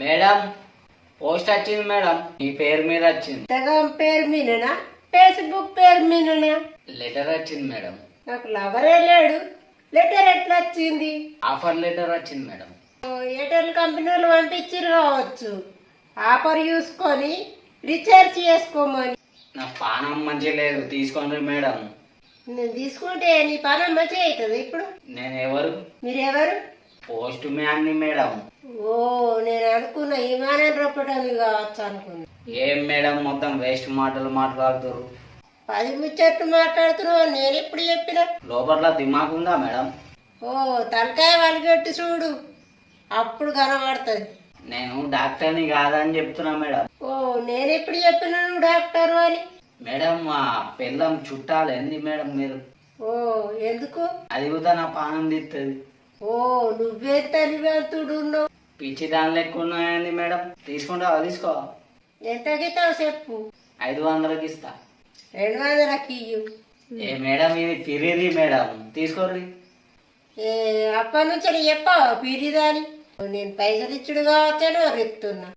Madam post వచ్చింది madam. మీ పేరు మీద వచ్చింది. ఇన్స్టాగ్రామ్ పేరు మీదనా ఫేస్బుక్ పేరు మీదనా లెటర్ వచ్చింది మేడం. నాకు లవరే లేడు. లెటర్ ఎట్లా వచ్చింది? ఆఫర్ లెటర్ వచ్చింది మేడం. ఎయిర్టెల్ కంపెనీ వాళ్ళు పంపించారు కావచ్చు. ఆఫర్ చూసుకొని రీఛార్జ్ చేసుకోమని. నా పానం మంచి లేదు. తీసుకోండి మేడం. నేను తీసుకుంటే నీ పని మంచిగా అవుతుంది. ఇప్పుడు నేను ఎవరు? మీరెవరు? Post మ్యాన్ని madam. ఓ నేను అనుకున్న విమానం రొప్పడానికి కావచ్చు అనుకున్నా. ఏం మేడం మొత్తం వేస్ట్ మాటలు మాట్లాడుతారు పది ముచ్చట్లు మాట్లాడుతున్నావు నేను ఎప్పుడు చెప్పిన. లోపల దిమాగ్ ఉందా మేడం? ఓ తలకాయ వలిగొట్టి చూడు. అప్పుడు కనబడుతుంది. నేను డాక్టర్ని కాదని చెప్తున్నా మేడం. ఓ నేను ఎప్పుడు చెప్పిన నువ్వు డాక్టర్ అని? మేడం మా పిల్లం చుట్టాలు ఏంది మేడం మీరు? ఓ ఎందుకు? అది కూడా నా పానం తీస్తుంది ఓ నువ్వే ఉన్నావు పిచ్చి దాని లెక్క ఉన్నాయండి మేడం. తీసుకుంటావా తీసుకో. ఎంత గితావు చెప్పు. ఐదు వందలకి ఇస్తా. రెండు వందలకి ఇయ్యు. ఏ మేడం ఇది ఫిరీది మేడం. తీసుకోర్రి. ఏ అప్పటి నుంచి చెప్పావా పీరిదాని. నేను పైసలు ఇచ్చుడు కావచ్చని రెత్తున్నా